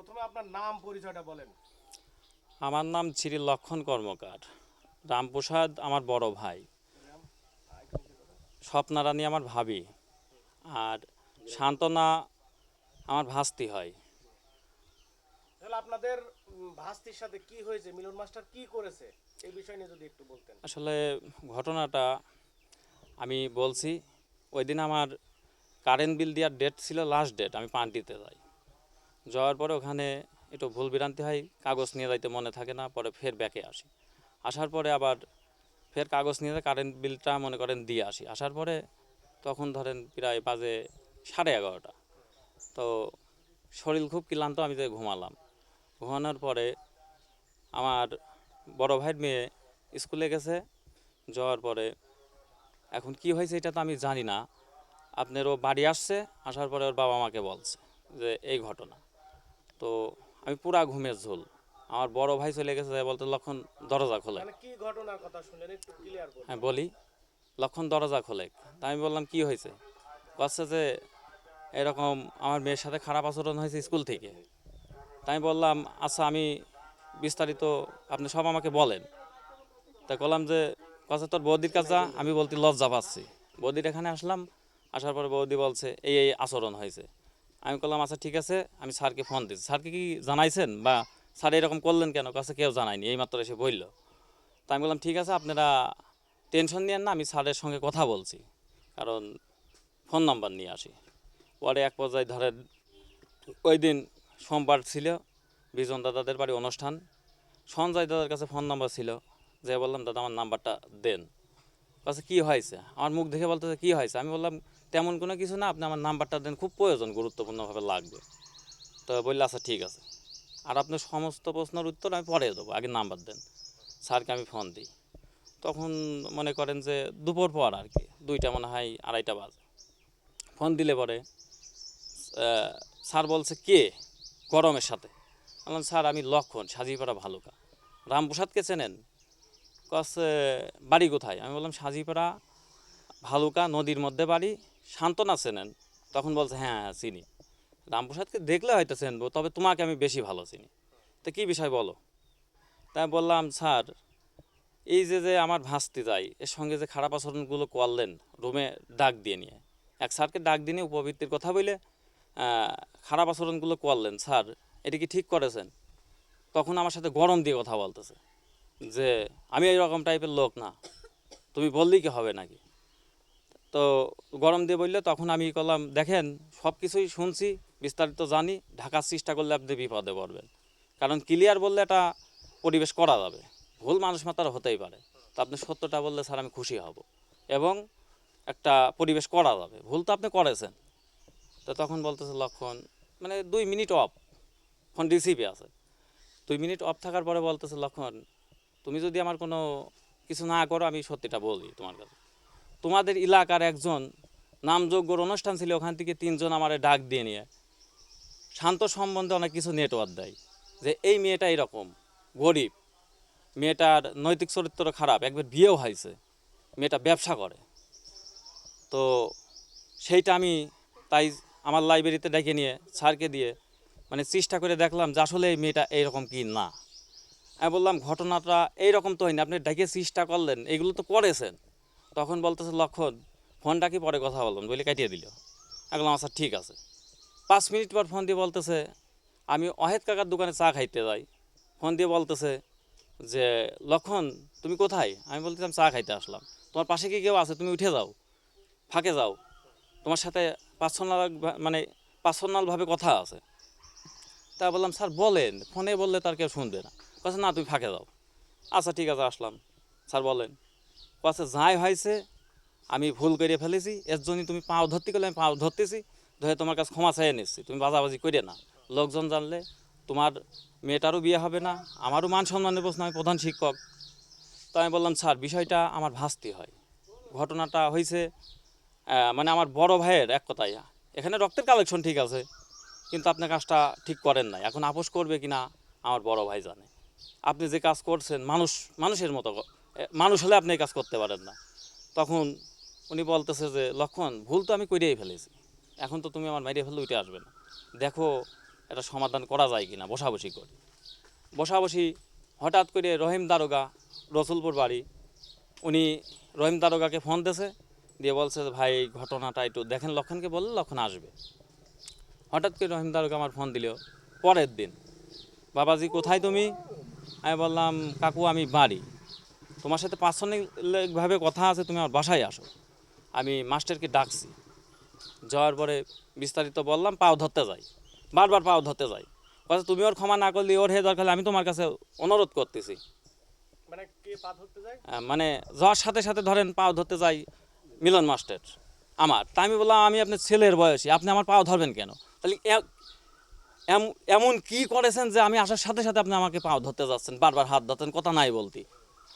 প্রথমে আপনার নাম পরিচয়টা বলেন। আমার নাম শ্রী লক্ষণ কর্মকার। রামপ্রসাদ আমার বড় ভাই। স্বপ্নারানী আমার ভাবি। আর শান্তনা আমার ভাস্তি হয়। তাহলে আপনাদের ভাস্তির সাথে কি হয়েছে? মিলন মাস্টার কি করেছে? এই বিষয় নিয়ে যদি একটু বলতেন। আসলে ঘটনাটা আমি বলছি ওই দিন আমার কারেন্ট বিল দেওয়ার ডেট ছিল লাস্ট ডেট আমি পান দিতে যাই। যাওয়ার পরে ওখানে একটু ভুল বিরান্তি হয়, কাগজ নিয়ে যাইতে মনে থাকে না, পরে ফের ব্যাকে আসি। আসার পরে আবার ফের কাগজ নিয়ে কারেন্ট বিলটা মনে করেন দিয়ে আসি। আসার পরে তখন ধরেন প্রায় বাজে সাড়ে এগারোটা। তো শরীর খুব ক্লান্ত, আমি যে ঘুমালাম। ঘুমানোর পরে আমার বড় ভাইয়ের মেয়ে স্কুলে গেছে, যাওয়ার পরে এখন কি হয়েছে এটা তো আমি জানি না। আপনার ও বাড়ি আসছে, আসার পরে ওর বাবা মাকে বলছে যে এই ঘটনা। তো আমি পুরা ঘুমের ঝোল। আমার বড় ভাই চলে গেছে যে বলতে লক্ষণ দরজা খোলে। কি ঘটনার কথা শুনলেন? একটু ক্লিয়ার হ্যাঁ বলি। লক্ষণ দরজা খোলে। তা আমি বললাম কি হয়েছে? বলছে যে এরকম আমার মেয়ের সাথে খারাপ আচরণ হয়েছে স্কুল থেকে। তাই আমি বললাম আচ্ছা আমি বিস্তারিত আপনি সব আমাকে বলেন। তা বললাম যে কথা তোর বৌদির কাছে আমি বলতে লজ্জা পাচ্ছি। বৌদির এখানে আসলাম আসার পরে বৌদি বলছে এই এই আচরণ হয়েছে। আমি বললাম আচ্ছা ঠিক আছে। আমি স্যারকে ফোন দিচ্ছি স্যারকে কি জানাইছেন বা স্যার এরকম করলেন কেন? কাছে কেউ জানায়নি এইমাত্র এসে বলল তা আমি বললাম, ঠিক আছে, আপনারা টেনশন নিয়েন না, আমি স্যারের সঙ্গে কথা বলছি। কারণ ফোন নাম্বার নিয়ে আসি। পরে এক পর্যায়ে ধরেন, ওই দিন সোমবার ছিল, বিজন দাদাদের বাড়ি অনুষ্ঠান। সঞ্জয় দাদার কাছে ফোন নাম্বার ছিল, যে বললাম, দাদা, আমার নাম্বারটা দেন। কাছে কি হয়েছে? আমার মুখ দেখে বলতেছে, কি হয়েছে? আমি বললাম, তেমন কোনো কিছু না, আপনি আমার নাম্বারটা দেন, খুব প্রয়োজন, গুরুত্বপূর্ণভাবে লাগবে। তো বললে আচ্ছা ঠিক আছে। আর আপনার সমস্ত প্রশ্নের উত্তর আমি পরে দেবো, আগে নাম্বার দেন। স্যারকে আমি ফোন দিই। তখন মনে করেন যে দুপুর পর আর কি, দুইটা মনে হয় আড়াইটা বাজে। ফোন দিলে পরে স্যার বলছে, কে? গরমের সাথে। বললাম, স্যার, আমি লক্ষণ সাজিয়ে সাজিপাড়া ভালুকা। রামপ্রসাদকে চেনেন? কাছে বাড়ি কোথায়? আমি বললাম, সাজিপাড়া, ভালুকা নদীর মধ্যে বাড়ি। শান্তনা চেনেন। তখন বলছে হ্যাঁ হ্যাঁ চিনি। রামপ্রসাদকে দেখলে হয়তো চেনবো, তবে তোমাকে আমি বেশি ভালো চিনি। তো কী বিষয় বলো? তাই বললাম, স্যার, এই যে যে আমার ভাসতে যাই এর সঙ্গে যে খারাপ আচরণগুলো করলেন, রুমে ডাক দিয়ে নিয়ে। এক স্যারকে ডাক দিয়ে উপবৃত্তির কথা বলে খারাপ আচরণগুলো করলেন। স্যার, এটা কি ঠিক করেছেন? তখন আমার সাথে গরম দিয়ে কথা বলতেছে। যে আমি এইরকম টাইপের লোক না। তুমি বললেই কি হবে নাকি? তো গরম দিয়ে বললে, তখন আমি করলাম, দেখেন সব কিছুই শুনছি, বিস্তারিত জানি, ঢাকার চেষ্টা করলে আপনি বিপদে পড়বেন। কারণ ক্লিয়ার বললে এটা পরিবেশ করা যাবে। ভুল মানুষ মাতার হতেই পারে। তো আপনি সত্যটা বললে, স্যার, আমি খুশি হব। এবং একটা পরিবেশ করা যাবে। ভুল তো আপনি করেছেন। তো তখন বলতেছে, লক্ষণ মানে দুই মিনিট অফ ফোন রিসিভে আছে। দুই মিনিট অফ থাকার পরে বলতেছে, লক্ষণ তুমি যদি আমার কোনো কিছু না করো, আমি সত্যিটা বলি তোমার কাছে। তোমাদের এলাকার একজন নামযোগ্যর অনুষ্ঠান ছিল, ওখান থেকে তিনজন আমার ডাক দিয়ে নিয়ে। শান্ত সম্বন্ধে অনেক কিছু নেটওয়ার্ক দেয় যে, এই মেয়েটা এরকম, গরিব। মেয়েটার নৈতিক চরিত্র খারাপ, একবার বিয়েও হয়েছে। মেয়েটা ব্যবসা করে। তো সেইটা আমি তাই আমার লাইব্রেরিতে ডেকে নিয়ে, স্যারকে দিয়ে মানে চেষ্টা করে দেখলাম যে, আসলে এই মেয়েটা এইরকম কি না? আমি বললাম, ঘটনাটা এইরকম তো হয়নি, আপনি ডেকে চেষ্টা করলেন, এগুলো তো করেছেন। তখন বলতেছে, লক্ষণ, ফোনটা কি পরে কথা বললাম বলে কাটিয়ে দিল। আমি আচ্ছা ঠিক আছে। পাঁচ মিনিট পর ফোন দিয়ে বলতেছে, আমি অহেদ কাকার দোকানে চা খাইতে যাই। ফোন দিয়ে বলতেছে যে, লক্ষণ, তুমি কোথায়? আমি বলতেছিলাম, চা খাইতে আসলাম। তোমার পাশে কি কেউ আছে? তুমি উঠে যাও, ফাঁকে যাও। তোমার সাথে পার্সোনাল মানে পার্সোনালভাবে কথা আছে। তা বললাম, স্যার, বলেন। ফোনে বললে তার কেউ শুনবে না। কথা না, তুমি ফাঁকে যাও। আচ্ছা ঠিক আছে, আসলাম। স্যার, বলেন। কথা যাই হয়েছে আমি ভুল করে ফেলেছি। এর জন্যই তুমি পাও ধরতে গেলে আমি পাও ধরতেছি। ধরে তোমার কাছে ক্ষমা চাইয়ে নিচ্ছি। তুমি বাজাবাজি করে না লোকজন জানলে, তোমার মেয়েটারও বিয়ে হবে না, আমারও মান সম্মানের প্রশ্ন, আমি প্রধান শিক্ষক। তো আমি বললাম, স্যার, বিষয়টা আমার ভাস্তি হয়। ঘটনাটা হয়েছে মানে আমার বড় ভাইয়ের এক কথায়। এখানে রক্তের কালেকশন ঠিক আছে, কিন্তু আপনি কাজটা ঠিক করেন নাই। এখন আপোষ করবে কি না আমার বড় ভাই জানে। আপনি যে কাজ করছেন, মানুষ, মানুষের মতো মানুষ হলে আপনি কাজ করতে পারেন না। তখন উনি বলতেছে যে, লক্ষণ, ভুল তো আমি করিয়েই ফেলেছি। এখন তো তুমি আমার মাইরে ফেললে উঠে আসবে না। দেখো এটা সমাধান করা যায় কি কিনা, বসাবসি করে। বসাবসি হঠাৎ করে রহিম দারোগা, রসুলপুর বাড়ি, উনি রহিম দারোগাকে ফোন দিয়েছে, দিয়ে বলছে ভাই, এই ঘটনাটা একটু দেখেন লক্ষণকে বললে লক্ষণ আসবে। হঠাৎ করে রহিম দারোগা আমার ফোন দিল। পরের দিন, বাবাজি, কোথায় তুমি? আমি বললাম কাকু আমি বাড়ি। তোমার সাথে পার্সোনালিকভাবে কথা আছে তুমি আমার বাসায় আসো। আমি মাস্টারকে ডাকছি। যাওয়ার পরে বিস্তারিত বললাম পাও ধরতে যাই। বারবার পাও ধরতে যাই। কথা তুমি ওর ক্ষমা না করলে ওর হে দরকার আমি তোমার কাছে অনুরোধ করতেছি। মানে মানে যাওয়ার সাথে সাথে ধরেন পাও ধরতে যাই মিলন মাস্টার আমার। তা আমি বললাম আমি আপনার ছেলের বয়সী আপনি আমার পাও ধরবেন কেন? তাহলে এমন কি করেছেন যে আমি আসার সাথে সাথে আপনি আমাকে পাও ধরতে যাচ্ছেন, বারবার হাত ধরতেন, কথা নাই বলতে।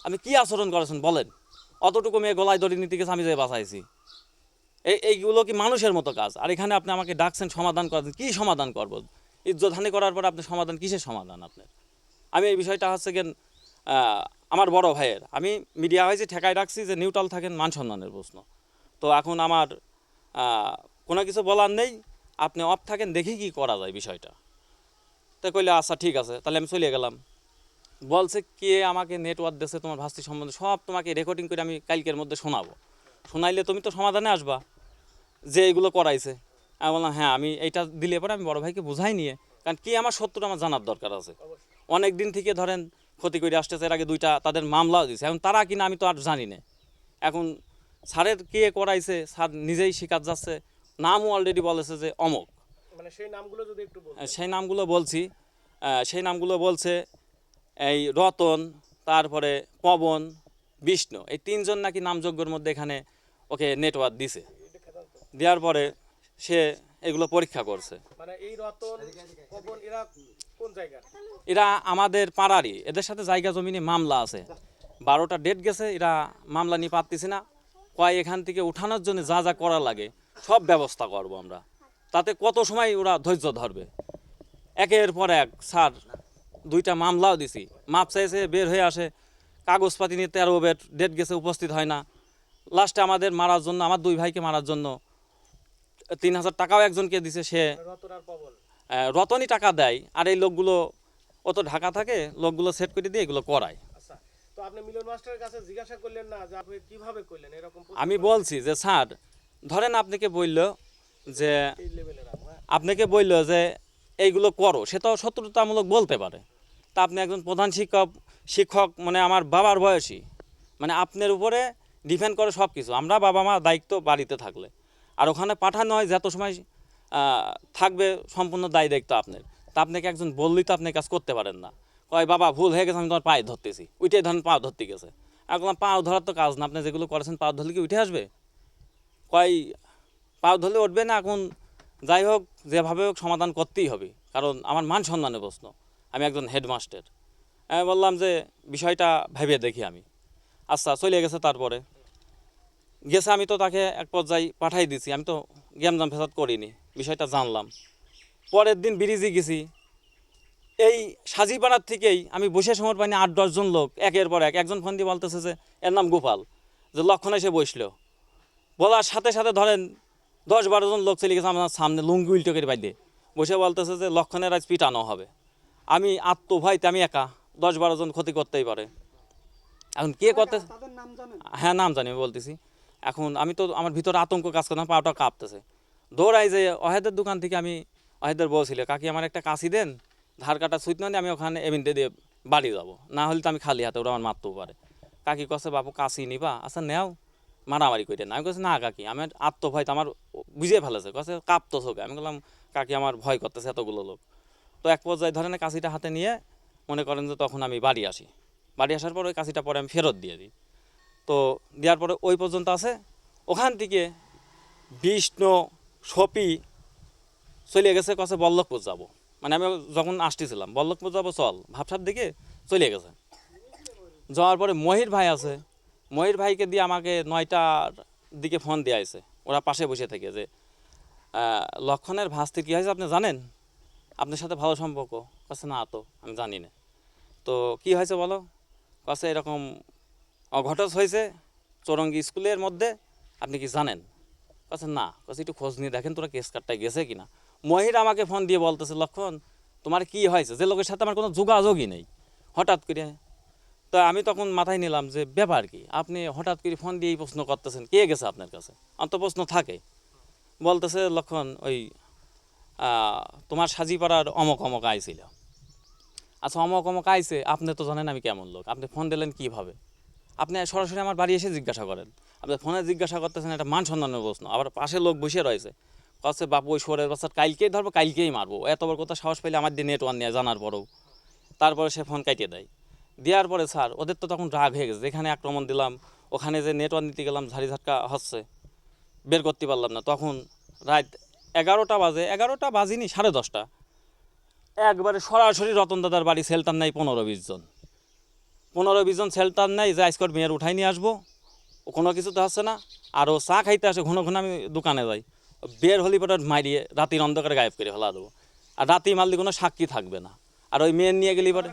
আমি কি আচরণ করেছেন বলেন? অতটুকু মেয়ে গলায় দড়ি নিতে গেছে, আমি যে বাঁচাইছি। এই, এইগুলো কি মানুষের মতো কাজ? আর এখানে আপনি আমাকে ডাকছেন, সমাধান করেন কি সমাধান করব? ইজ্জতহানি করার পর আপনি সমাধান, কিসের সমাধান আপনার? আমি এই বিষয়টা হচ্ছে গেন আমার বড় ভাইয়ের। আমি মিডিয়া হয়েছে, ঠেকায় রাখছি যে নিউট্রাল থাকেন, মান সম্মানের প্রশ্ন। তো এখন আমার কোনো কিছু বলার নেই, আপনি অফ থাকেন, দেখি কি করা যায় বিষয়টা। তো কইলে আচ্ছা ঠিক আছে তাহলে আমি চলে গেলাম। বলছে কে আমাকে নেটওয়ার্ক দিয়েছে তোমার ভাস্তি সম্বন্ধে? সব তোমাকে রেকর্ডিং করে আমি কালকের মধ্যে শোনাবো। শোনাইলে তুমি তো সমাধানে আসবা যে এগুলো করাইছে। আমি বললাম হ্যাঁ আমি এইটা দিলে পরে আমি বড় ভাইকে বুঝাই নিয়ে কারণ কি আমার সত্যটা আমার জানার দরকার আছে। অনেক দিন থেকে ধরেন ক্ষতি করে আসতেছে এর আগে দুইটা তাদের মামলাও দিয়েছে এখন তারা কিনা আমি তো আর জানি না। এখন স্যারের কে করাইছে স্যার নিজেই শিকার যাচ্ছে নামও অলরেডি বলেছে যে অমক। মানে সেই নামগুলো যদি একটু সেই নামগুলো বলছি। সেই নামগুলো বলছে এই রতন তারপরে পবন বিষ্ণু এই তিনজন নাকি নামযোগ্যর মধ্যে এখানে ওকে নেটওয়ার্ক দিছে। দেওয়ার পরে সে এগুলো পরীক্ষা করছে। মানে এরা আমাদের পাড়ারই এদের সাথে জায়গা জমিনে মামলা আছে। বারোটা ডেট গেছে এরা মামলা নিয়ে পারতেছি না। কয় এখান থেকে উঠানোর জন্য যা যা করা লাগে সব ব্যবস্থা করব আমরা। তাতে কত সময় ওরা ধৈর্য ধরবে? একের পর এক স্যার দুইটা মামলাও দিছি। মাপ চাইছে বের হয়ে আসে। কাগজপাতি নিয়ে তেরো বেড ডেট গেছে উপস্থিত হয় না। লাস্টে আমাদের মারার জন্য আমার দুই ভাইকে মারার জন্য তিন হাজার টাকাও একজনকে দিছে সে। রতনই টাকা দেয় আর এই লোকগুলো অত ঢাকা থাকে লোকগুলো সেট করে দিয়ে এগুলো করায়। আচ্ছা আমি বলছি যে স্যার ধরেন আপনাকে বলল যে আপনাকে বলল যে এইগুলো করো, সে তো শত্রুতামূলক বলতে পারে। তা আপনি একজন প্রধান শিক্ষক শিক্ষক মানে আমার বাবার বয়সী মানে আপনার উপরে ডিপেন্ড করে সব কিছু আমরা বাবা মা দায়িত্ব বাড়িতে থাকলে। আর ওখানে পাঠানো হয় যত সময় থাকবে সম্পূর্ণ দায়ী দায়িত্ব আপনার। তা আপনাকে একজন বললেই তো আপনি কাজ করতে পারেন না। কয়, বাবা, ভুল হয়ে গেছে, আমি তোমার পায়ে ধরতেছি। ওইটাই ধরেন পা ধরতে গেছে। এখন পাও ধরার তো কাজ না। আপনি যেগুলো করেছেন পা ধরলে কি উঠে আসবে? কয় পাও ধরলে উঠবে না, এখন যাই হোক, যেভাবে হোক সমাধান করতেই হবে। কারণ আমার মান সম্মানের প্রশ্ন, আমি একজন হেডমাস্টার। আমি বললাম যে, বিষয়টা ভেবে দেখি আমি। আচ্ছা চলে গেছে তারপরে। গেছে, আমি তো তাকে এক পর্যায়ে পাঠাই দিছি। আমি তো জ্ঞানজাম ফেসাদ করিনি, বিষয়টা জানলাম। পরের দিন ব্রিজে গেছি। এই সাজিপাড়ার থেকেই আমি বসে সময় পাইনি আট দশজন লোক, একের পর এক। একজন ফোন দিয়ে বলতেছে যে, এর নাম গোপাল। যে লক্ষণ এসে বসল। বলার সাথে সাথে ধরেন দশ বারো জন লোক চলে গেছে আমার সামনে লুঙ্গি উল্টো করে বাইরে বসে বলতেছে যে লক্ষণের আজ পিটানো হবে। আমি আত্মভয়তে আমি একা দশ বারো জন ক্ষতি করতেই পারে। এখন কে করতে হ্যাঁ নাম জানি বলতেছি। এখন আমি তো আমার ভিতরে আতঙ্ক কাজ করতাম পাওয়াটা কাঁপতেছে। দৌড়াই যে অহেদের দোকান থেকে আমি অহেদের বলছিল কাকি আমার একটা কাশি দেন ধার কাটা সুইট না আমি ওখানে এমনিতে দিয়ে বাড়ি যাব। না হলে তো আমি খালি হাতে ওরা আমার মারতেও পারে। কাকি কছে বাবু কাশি নিবা? আচ্ছা নেও। মারামারি করে না আমি কাছে না কাকি, আমার আত্মভয় তো আমার বুঝিয়ে ফেলেছে। কাছে কাঁপতো চোখে আমি বললাম কাকি, আমার ভয় করতেছে এতগুলো লোক। তো এক পর্যায়ে ধরেন কাশিটা হাতে নিয়ে মনে করেন যে তখন আমি বাড়ি আসি। বাড়ি আসার পর ওই কাশিটা পরে আমি ফেরত দিয়ে দিই। তো দেওয়ার পরে ওই পর্যন্ত আছে। ওখান থেকে বিষ্ণু, সপি চলে গেছে কছে বল্লভপুর যাব। মানে আমি যখন আসতেছিলাম, বল্লভপুর যাব, চল। ভাবসাব দিকে চলে গেছে। যাওয়ার পরে মহির ভাই আছে মহির ভাইকে দিয়ে আমাকে নয়টার দিকে ফোন দিয়ে আছে ওরা পাশে বসে থেকে যে লক্ষণের ভাস্তির কী হয়েছে আপনি জানেন? আপনার সাথে ভালো সম্পর্ক? কাছে না তো, আমি জানি না। তো কি হয়েছে বলো? কাছে এরকম অঘটস হয়েছে চৌরঙ্গি স্কুলের মধ্যে, আপনি কি জানেন? কাছে না। কাছে একটু খোঁজ নিয়ে দেখেন তোরা কেস কার্ডটা গেছে কিনা। মহির আমাকে ফোন দিয়ে বলতেছে, লক্ষণ, তোমার কি হয়েছে? যে লোকের সাথে আমার কোনো যোগাযোগই নেই। হঠাৎ করে তো আমি তখন মাথায় নিলাম যে ব্যাপার কি? আপনি হঠাৎ করে ফোন দিয়ে এই প্রশ্ন করতেছেন, কে গেছে আপনার কাছে? অন্ত প্রশ্ন থাকে। বলতেছে লক্ষণ ওই তোমার সাজিপাড়ার অমক অমক আইছিল। আচ্ছা অমক অমক আইছে, আপনি তো জানেন আমি কেমন লোক। আপনি ফোন দিলেন কীভাবে? আপনি সরাসরি আমার বাড়ি এসে জিজ্ঞাসা করেন। আপনি ফোনে জিজ্ঞাসা করতেছেন একটা মান সম্মানের প্রশ্ন। আবার পাশে লোক বসে রয়েছে। কাছে বাপু, ওই শোরের বাচ্চা কালকেই ধরবো, কালকেই মারবো। এত বড় কথা সাহস পেলে আমার দিয়ে নেটওয়ার্ক নিয়ে জানার পরেও। তারপরে সে ফোন কাটিয়ে দেয়। দেওয়ার পরে স্যার, ওদের তো তখন রাগ হয়ে গেছে যেখানে আক্রমণ দিলাম, ওখানে যে নেটওয়ার্ক নিতে গেলাম, ঝাড়ি ঝাটকা হচ্ছে, বের করতে পারলাম না। তখন রাত এগারোটা বাজে, এগারোটা বাজিনি, সাড়ে দশটা। একবারে সরাসরি রতন দাদার বাড়ি সেলটার নাই পনেরো বিশ জন। পনেরো বিশ জন সেলটার নাই, যে আইসকট মেয়ের উঠাই নিয়ে আসব, কোনো কিছু তো হচ্ছে না। আর ও চা খাইতে আসে, ঘন ঘন আমি দোকানে যাই। বের হলি পরে মারিয়ে রাতির অন্ধকারে গায়েব করে ফেলা দেবো। আর রাতি মারলে কোনো সাক্ষী থাকবে না। আর ওই মেয়ের নিয়ে গেলি পরে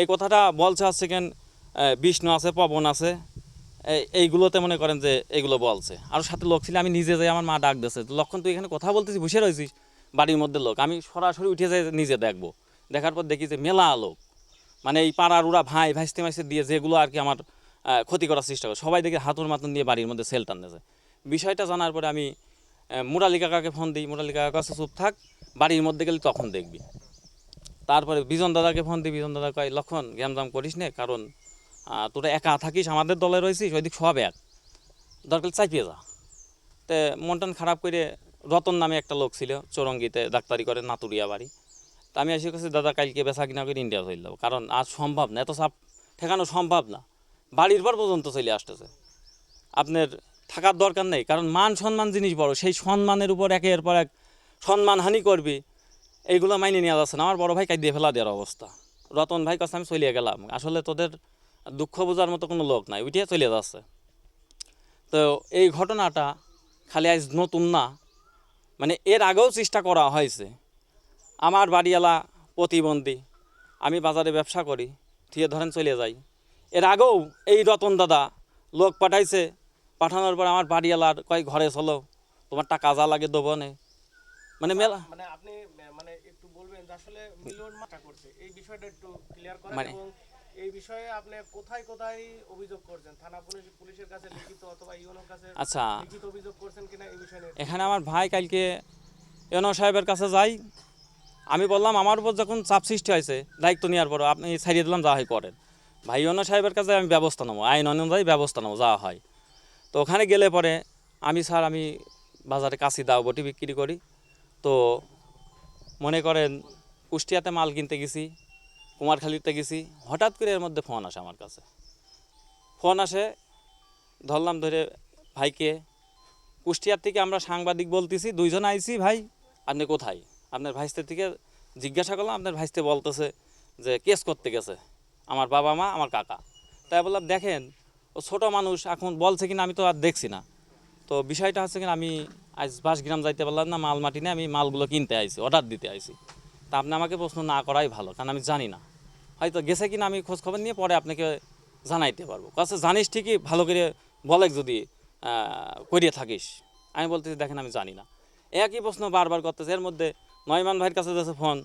এই কথাটা বলছে হচ্ছে কেন বিষ্ণু আছে, পবন আছে এইগুলোতে মনে করেন যে এইগুলো বলছে। আর সাথে লোক ছিল, আমি নিজে যাই, আমার মা ডাক দিয়েছে। লক্ষণ, তুই এখানে কথা বলতেছিস বসে রয়েছিস? বাড়ির মধ্যে লোক। আমি সরাসরি উঠে যাই, নিজে দেখব। দেখার পর দেখি যে মেলা লোক। মানে এই পাড়ার উড়া ভাই, ভাইস্তে মাইস্তে দিয়ে যেগুলো আর কি আমার ক্ষতি করার চেষ্টা করে। সবাই দেখে হাতুর মাতুন দিয়ে বাড়ির মধ্যে সেল টানতেছে। বিষয়টা জানার পরে আমি মুরালি কাকাকে ফোন দিই। মুরালি কাকা কাছে, চুপ থাক, বাড়ির মধ্যে গেলে তখন দেখবি। তারপরে বিজন দাদাকে ফোন দিই, বিজন দাদা কয়, লক্ষণ, গ্যামজাম করিস নে, কারণ তোরা একা থাকিস, আমাদের দলে রয়েছিস ওইদিক সব এক দরকার চাইপিয়ে যা। তে মন টন খারাপ করে রতন নামে একটা লোক ছিল, চৌরঙ্গিতে ডাক্তারি করে, নাতুরিয়া বাড়ি। তা আমি এসে কাছে দাদা, কালকে বেচা কিনা করে ইন্ডিয়া চলে যাব, কারণ আজ সম্ভব না, এত চাপ ঠেকানো সম্ভব না। বাড়ির পর পর্যন্ত চলে আসতেছে। আপনার থাকার দরকার নেই, কারণ মান সম্মান জিনিস বড়, সেই সম্মানের উপর একের পর এক সম্মানহানি করবি। এইগুলো মাইনে নেওয়া যাচ্ছে না। আমার বড় ভাই কাঁদিয়ে ফেলা দেওয়ার অবস্থা। রতন ভাই কাছে আমি চলিয়ে গেলাম। আসলে তোদের দুঃখ বোঝার মতো কোনো লোক নাই, উঠিয়ে চলে যাচ্ছে। তো এই ঘটনাটা খালি আজ নতুন না মানে এর আগেও চেষ্টা করা হয়েছে। আমার বাড়িওয়ালা প্রতিবন্ধী, আমি বাজারে ব্যবসা করি ঠিক ধরেন চলে যাই। এর আগেও এই রতন দাদা লোক পাঠাইছে, পাঠানোর পর আমার বাড়িওয়ালার কয়, ঘরে চলো, তোমার টাকা যা লাগে দেবো মানে মেলা মানে আপনি আহ, মানে একটু বলবেন যে আসলে মিলন মাটা করছে। এই বিষয়টা একটু ক্লিয়ার করেন মানে- এবং এই বিষয়ে আপনি কোথায় কোথায় অভিযোগ করছেন? থানা পুলিশ পুলিশের কাছে লিখিত অথবা ইউনোর কাছে আচ্ছা। লিখিত অভিযোগ করছেন কিনা এই বিষয়ে এখানে আমার ভাই কালকে এনো সাহেবের কাছে যাই। আমি বললাম আমার উপর যখন চাপ সৃষ্টি হয়েছে দায়িত্ব নেওয়ার পর আপনি ছাড়িয়ে দিলাম যা হয় করেন। ভাই অন্য সাহেবের কাছে আমি ব্যবস্থা নেব আইন অনুযায়ী ব্যবস্থা নেব যাওয়া হয়। তো ওখানে গেলে পরে আমি স্যার আমি বাজারে কাশি দাও বটি বিক্রি করি। তো মনে করেন কুষ্টিয়াতে মাল কিনতে গেছি, কুমারখালীতে গেছি, হঠাৎ করে এর মধ্যে ফোন আসে আমার কাছে। ফোন আসে, ধরলাম ধরে ভাইকে, কুষ্টিয়ার থেকে আমরা সাংবাদিক বলতেছি, দুইজন আইছি ভাই, আপনি কোথায়? আপনার ভাইস্তের থেকে জিজ্ঞাসা করলাম, আপনার ভাইস্তে বলতেছে যে, কেস করতে গেছে, আমার বাবা মা, আমার কাকা। তাই বললাম, দেখেন, ও ছোট মানুষ, এখন বলছে কিনা আমি তো আর দেখছি না। তো বিষয়টা হচ্ছে কিনা আমি আজ বাসগ্রাম যাইতে পারলাম না মাল মাটি নিয়ে আমি মালগুলো কিনতে আইছি, অর্ডার দিতে আইছি। তা আপনি আমাকে প্রশ্ন না করাই ভালো, কারণ আমি জানি না। হয়তো গেছে কিনা আমি খোঁজ খবর নিয়ে পরে আপনাকে জানাইতে পারব। কাছে জানিস ঠিকই ভালো করে বলে যদি করিয়ে থাকিস। আমি বলতেছি, দেখেন, আমি জানি না। একই প্রশ্ন বারবার করতেছে, এর মধ্যে নয়মান ভাইয়ের কাছে দিয়েছে ফোন।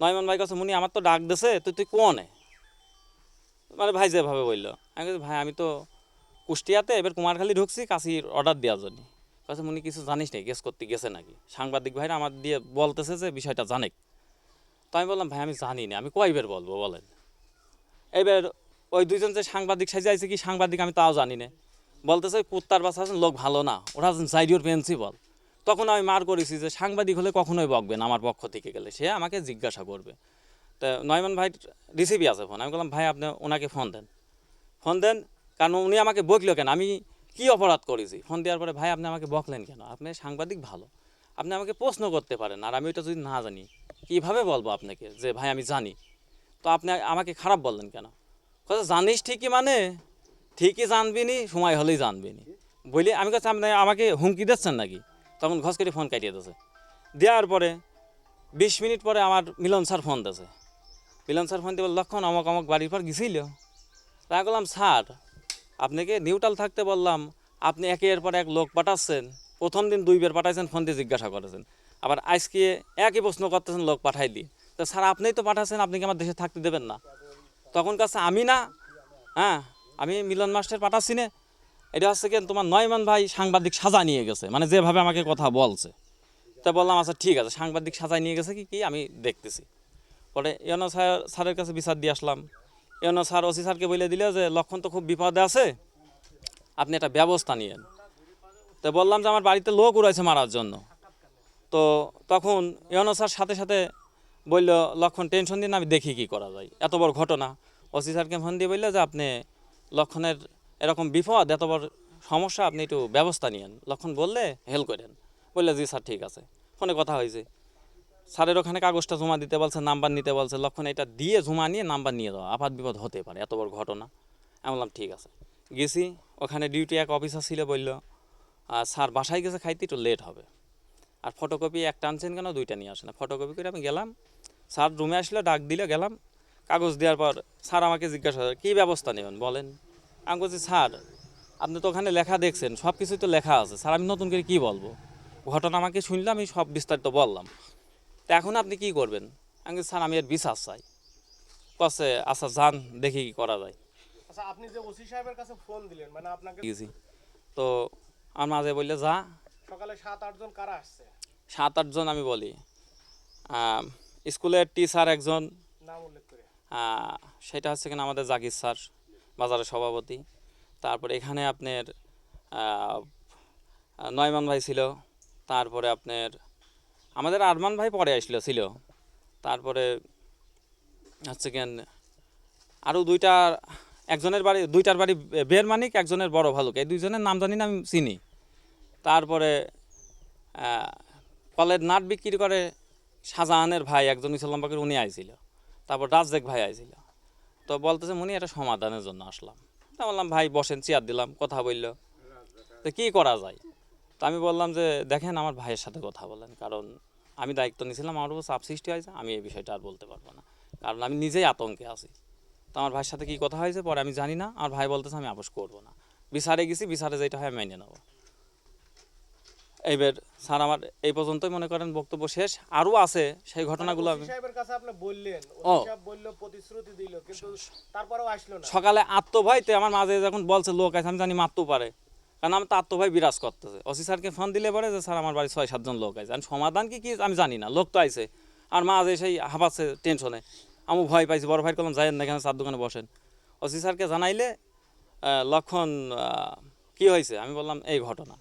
নয়মান ভাইয়ের কাছে, মুনি, আমার তো ডাক দেছে, তুই তুই কোনে মানে ভাই যেভাবে বলল। আমি ভাই, আমি তো কুষ্টিয়াতে, এবার কুমারখালী ঢুকছি, কাশির অর্ডার দেওয়ার জন্য। কাছে, মুনি, কিছু জানিস নাকি গেস করতে গেছে নাকি? সাংবাদিক ভাইরা আমার দিয়ে বলতেছে যে, বিষয়টা জানে তো আমি বললাম, ভাই, আমি জানি না, আমি কয়বার বলব বলেন? এবার ওই দুইজন যে সাংবাদিক সাজে আছে কি সাংবাদিক আমি তাও জানি না। বলতেছে, কুত্তার বাচ্চা আছেন লোক ভালো না, ওরা জাইডিওর প্রিন্সিপাল। তখন আমি মার করেছি যে, সাংবাদিক হলে কখনোই বকবেন আমার পক্ষ থেকে গেলে, সে আমাকে জিজ্ঞাসা করবে। তো নয়মান ভাই রিসিভই আছে ফোন, আমি বললাম, ভাই, আপনি ওনাকে ফোন দেন। ফোন দেন, কারণ উনি আমাকে বকলো কেন? আমি কি অপরাধ করেছি? ফোন দেওয়ার পরে, ভাই, আপনি আমাকে বকলেন কেন? আপনি সাংবাদিক ভালো, আপনি আমাকে প্রশ্ন করতে পারেন, আর আমি ওটা যদি না জানি কীভাবে বলব আপনাকে যে, ভাই, আমি জানি। তো আপনি আমাকে খারাপ বললেন কেন? কথা, জানিস ঠিকই মানে? ঠিকই জানবি নি সময় হলেই জানবি নি বলি, আমি কাছে আপনি আমাকে হুমকি দিচ্ছেন নাকি? তখন ঘস করে ফোন কাটিয়ে দিয়েছে। দেওয়ার পরে বিশ মিনিট পরে আমার মিলন স্যার ফোন দিয়েছে। মিলন স্যার ফোন দিয়ে লক্ষণ, অমক অমক বাড়ির পর গেছিল? তা বললাম, স্যার, আপনাকে নিউট্রাল থাকতে বললাম। আপনি একের পর এক লোক পাঠাচ্ছেন। প্রথম দিন দুইবার পাঠাইছেন, ফোন দিয়ে জিজ্ঞাসা করেছেন। আবার আজকে একই প্রশ্ন করতেছেন, লোক পাঠাই দিই তো স্যার, আপনিই তো পাঠাচ্ছেন আপনি কি আমার দেশে থাকতে দেবেন না? তখন কাছে আমি না হ্যাঁ আমি মিলন মাস্টার পাঠাচ্ছি না। এটা হচ্ছে কি, তোমার নয়মান ভাই সাংবাদিক সাজা নিয়ে গেছে মানে যেভাবে আমাকে কথা বলছে। তা বললাম আচ্ছা ঠিক আছে, সাংবাদিক সাজায় নিয়ে গেছে কি কি আমি দেখতেছি। পরে ইয়নো স্যার, স্যারের কাছে বিচার দিয়ে আসলাম। ইয়নো স্যার, ওসি স্যারকে বলে দিলে যে, লক্ষণ তো খুব বিপদে আছে, আপনি একটা ব্যবস্থা নিয়েন। তো বললাম যে, আমার বাড়িতে লোক উড়াইছে মারার জন্য। তো তখন ইয়নো স্যার সাথে সাথে বলল, লক্ষণ টেনশন দিন আমি দেখি কি করা যায়। এত বড় ঘটনা। ওসি স্যারকে ফোন দিয়ে বলল যে, আপনি লক্ষণের এরকম বিপদ, এত বড় সমস্যা, আপনি একটু ব্যবস্থা নিয়েন। লক্ষণ বললে হেল্প করেন। বললে, জি স্যার, ঠিক আছে। ফোনে কথা হয়েছে। স্যারের ওখানে কাগজটা জমা দিতে বলছে, নাম্বার নিতে বলছে। লক্ষণ, এটা দিয়ে জমা নিয়ে নাম্বার নিয়ে দেওয়া আপাত বিপদ হতে পারে, এত বড় ঘটনা। আমি বললাম, ঠিক আছে। গেছি, ওখানে ডিউটি এক অফিসার ছিল, বলল আর স্যার, বাসায় গেছে, খাইতে একটু লেট হবে। আর ফটোকপি একটা আনছেন কেন? দুইটা নিয়ে আসে না ফটোকপি করে আমি গেলাম। স্যার রুমে আসলে ডাক দিলে গেলাম। কাগজ দেওয়ার পর স্যার আমাকে জিজ্ঞাসা করে কী ব্যবস্থা নেবেন? বলেন। আমি বলছি স্যার আপনি তো ওখানে লেখা দেখছেন সব কিছুই তো লেখা আছে। স্যার আমি নতুন করে কী বলব? ঘটনা আমাকে শুনলাম আমি সব বিস্তারিত বললাম। তা এখন আপনি কি করবেন? আমি বলছি, স্যার আমি এর বিশ্বাস চাই। কছে আচ্ছা যান দেখি কি করা যায়। আচ্ছা আপনি যে ওসি সাহেবের কাছে ফোন দিলেন মানে আপনাকে তো আমার মাঝে বললে যা সকালে সাত আটজন কারা আসছে? সাত আটজন আমি বলি। স্কুলের টিচার একজন। নাম উল্লেখ করে। সেটা হচ্ছে কিনা আমাদের জাকির স্যার বাজারের সভাপতি। তারপরে এখানে আপনার নয়মান ভাই ছিল। তারপরে আপনার আমাদের আরমান ভাই পরে আসলো ছিল। তারপরে হচ্ছে কেন আরও দুইটা একজনের বাড়ি দুইটার বাড়ি বের মানিক একজনের বড় ভালুক। এই দুইজনের নাম জানি না আমি চিনি। তারপরে কলের নাট বিক্রি করে শাহজাহানের ভাই একজন ইসলামবাগের উনি আইছিল। তারপর রাজদেক ভাই আইছিল। তো বলতেছে, মনি, এটা সমাধানের জন্য আসলাম। তা বললাম, ভাই, বসেন, চেয়ার দিলাম, কথা বলল। তো কী করা যায়? তো আমি বললাম যে, দেখেন, আমার ভাইয়ের সাথে কথা বলেন, কারণ আমি দায়িত্ব নিয়েছিলাম, আমার উপর চাপ সৃষ্টি হয়েছে, আমি এই বিষয়টা আর বলতে পারব না, কারণ আমি নিজেই আতঙ্কে আছি। তো আমার ভাইয়ের সাথে কী কথা হয়েছে, পরে আমি জানি না আমার ভাই বলতেছে, আমি আপোষ করব না। বিচারে গেছি, বিচারে যেটা হয় মেনে নেব। এইবার স্যার আমার এই পর্যন্তই মনে করেন বক্তব্য শেষ। আরও আছে সেই ঘটনাগুলো আমি সাহেবের কাছে আপনি বললেন ও। প্রতিশ্রুতি দিল কিন্তু তারপরেও আসলো না। সকালে আত্মভয়তে আমার মাঝে যখন বলছে লোক আছে আমি জানি মারতেও পারে। কারণ আমার তো আত্মভয় বিরাজ করতেছে। ওসি স্যারকে ফোন দিলে পরে যে স্যার আমার বাড়ি ছয় সাতজন লোক আছে। আমি সমাধান কি কি আমি জানি না। লোক তো আইছে। আর মাঝে সেই হাঁপাচ্ছে টেনশনে আমি ভয় পাইছি। বড় ভাই করলাম যাইয়েন না এখানে চার দোকানে বসেন। ওসি স্যারকে জানাইলে লক্ষণ কি হয়েছে আমি বললাম এই ঘটনা।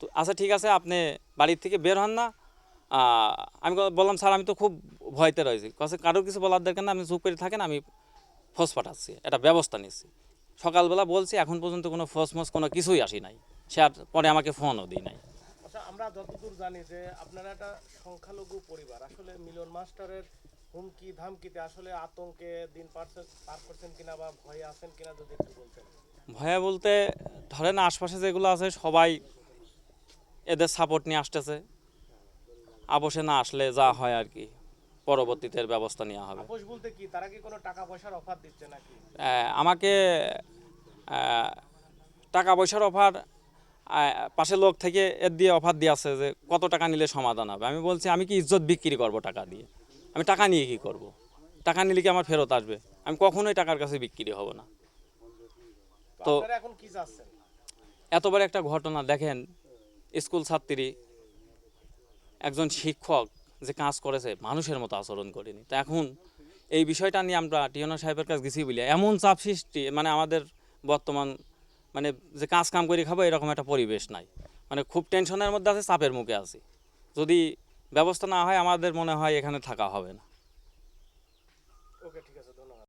তো আচ্ছা ঠিক আছে আপনি বাড়ির থেকে বের হন না। আমি বললাম স্যার আমি তো খুব ভয়তে রয়েছি। কাছে কারোর কিছু বলার দরকার না আপনি চুপ করে থাকেন আমি ফোর্স পাঠাচ্ছি একটা ব্যবস্থা নিচ্ছি। সকালবেলা বলছি এখন পর্যন্ত কোনো ফোর্স মোস কোনো কিছুই আসি নাই। সে আর পরে আমাকে ফোনও দিই নাই। আচ্ছা আমরা যতদূর জানি যে আপনারা একটা সংখ্যালঘু পরিবার আসলে মিলন মাস্টারের হুমকি ধামকিতে আসলে আতঙ্কে দিন পারছেন পার করছেন কিনা বা ভয়ে আছেন কিনা যদি একটু বলতেন। ভয়া বলতে ধরেন আশপাশে যেগুলো আছে সবাই এদের সাপোর্ট নিয়ে আসতেছে। আবসে না আসলে যা হয় আর কি পরবর্তীতে এর ব্যবস্থা নেওয়া হবে। বলতে কি তারা কি কোনো টাকা পয়সার অফার দিচ্ছে নাকি? আমাকে টাকা পয়সার অফার পাশে লোক থেকে এর দিয়ে অফার দিয়ে আছে যে কত টাকা নিলে সমাধান হবে। আমি বলছি আমি কি ইজ্জত বিক্রি করব টাকা দিয়ে? আমি টাকা নিয়ে কি করব? টাকা নিলে কি আমার ফেরত আসবে? আমি কখনোই টাকার কাছে বিক্রি হব না। তো তো- আপনারা এখন কি চাচ্ছেন? এত বড় একটা ঘটনা দেখেন স্কুল ছাত্রী, একজন শিক্ষক যে কাজ করেছে, মানুষের মতো আচরণ করেনি। তা এখন এই বিষয়টা নিয়ে আমরা টিয়না সাহেবের কাছে গেছি বলি, এমন চাপ সৃষ্টি মানে আমাদের বর্তমান মানে যে কাজ কাম করে খাব, এরকম একটা পরিবেশ নাই। মানে খুব টেনশনের মধ্যে আছে, চাপের মুখে আছি। যদি ব্যবস্থা না হয়, আমাদের মনে হয় এখানে থাকা হবে না।